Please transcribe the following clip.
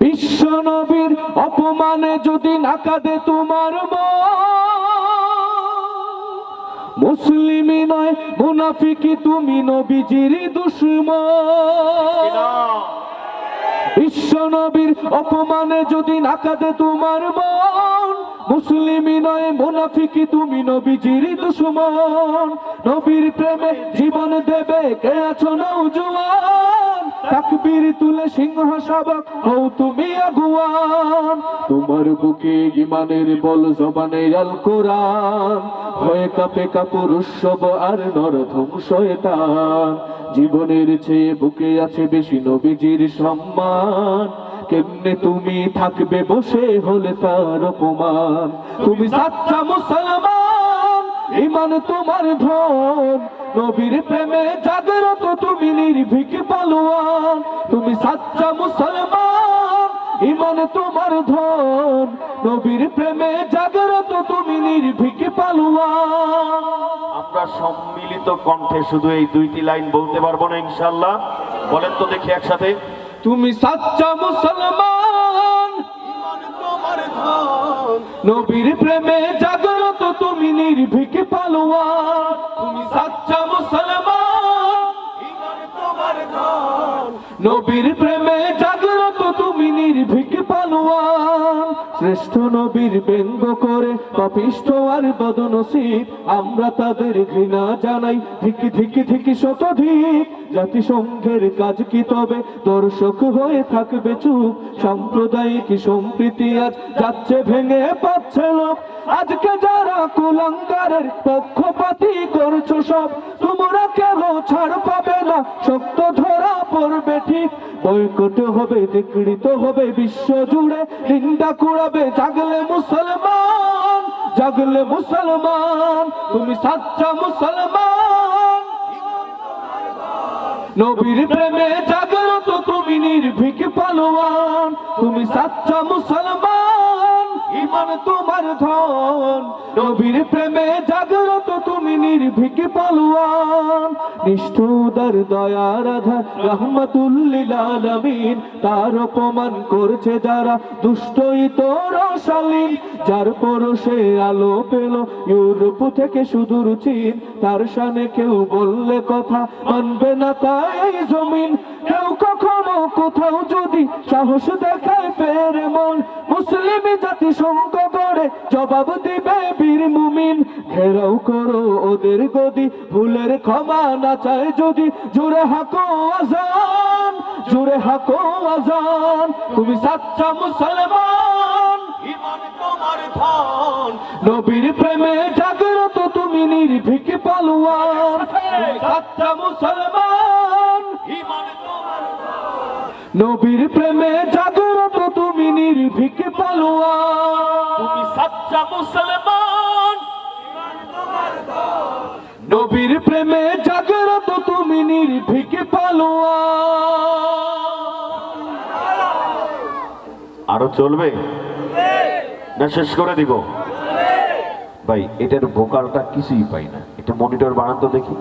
বিশ্ব নবীর অপমানে যদি না কাঁদে তোমার মুসলিমই নয় মুনাফিকি তুমি নবীজির দুশ্মন। বিশ্ব নবীর অপমানে যদি না কাঁদে তোমার মন। মুসলিমই নয় মুনাফিকি তুমি নবীজির দুশ্মন। নবীর প্রেমে জীবন দেবে, কে আছো নৌজওয়ান তাকবীর তুলে সিংহ শাবক হও তুমি আগুয়ান তোমার বুকে ইমানের বল জবানে আল কোরআন। হয়ে কাপে কাপুরুষ সব আর নরধম শয়তান জীবনের চেয়ে বুকে আছে বেশি নবীজির সম্মান। কেমনে তুমি থাকবে বসে হলে তার অপমান? তুমি সাচ্চা মুসলমান ইমান তোমার ধন। নবীর প্রেমে জাগ্রত তুমি নির্ভীক পালোয়ান তুমি সাচ্চা মুসলমান ইমান তোমার ধন। নবীর প্রেমে জাগ্রত তুমি নির্ভীক পালোয়ান। আমরা সম্মিলিত কণ্ঠে শুধু এই দুইটি লাইন বলতে পারব না ইনশাল্লাহ বলেন তো দেখি একসাথে। তুমি সাচ্চা মুসলমান নবীর প্রেমে জাগ্রত তুমি নির্ভীক পালোয়ান তুমি সাচ্চা পালোয়ান শ্রেষ্ঠ নবীর ব্যঙ্গ করে পাপিষ্ঠ আর বদনসিব, আমরা তাদের ঘৃণা জানাই। ধিকি ধিকি ধিকি শতধিক জাতিসংঘের কাজ কি তবে? দর্শক হয়ে থাকবে চুপ, সাম্প্রদায়িক সম্প্রীতি আজ যাচ্ছে ভেঙে পাচ্ছে লোক আজকে যারা কুলাঙ্গারের পক্ষপাতি করছ সব, তোমরা কেন ছাড় পাবে না? শক্ত ধরা পড়বে ঠিক। বয়কট হবে নিগৃহীত হবে, বিশ্ব জুড়ে নিন্দা কুড়াবে জাগলে মুসলমান জাগলে মুসলমান, তুমি সাচ্চা মুসলমান। নবীর প্রেমে জাগ্রত তুমি নির্ভীক পালোয়ান, তুমি সাচ্চা মুসলমান, ইমান তোমার ধন। নবীর প্রেমে জাগ্রত তুমি নির্ভীক পালোয়ান নিষ্ঠুদার দয়ার আধার রহমতুল্লিল তার অপমান করছে যারা দুষ্টই তোর শালীন যার পরশে আলো পেল ইউরোপ থেকে সুদূর চীন, তার সানে কেউ বললে কথা মানবে না তাই জমিন। কেউ কখনো কোথাও যদি সাহস দেখায় ফের মন, মুসলিম জাতি করে জবাব দিবে বীর মুমিন। ঘেরাও করো ওদের গদি, ভুলের ক্ষমা না চায় যদি জুড়ে হাকো আজান জুড়ে হাকো আজান তুমি সাচ্চা মুসলমান। ইমান তোমার ধন। নবীর প্রেমে জাগ্রত তুমি নির্ভীক পালোয়ান। সাচ্চা মুসলমান। ইমান তোমার নবীর প্রেমে জাগ্রত তুমি নির্ভীক পালোয়ান। তুমি সাচ্চা মুসলমান। নবীর প্রেমে জাগ্রত নির্ভীক পালোয়া। আরও চলবে? না, শেষ করে দিব। ভাই, এটার ভোকালটা কিছুই পাই না। এটা মনিটর বানান তো দেখি।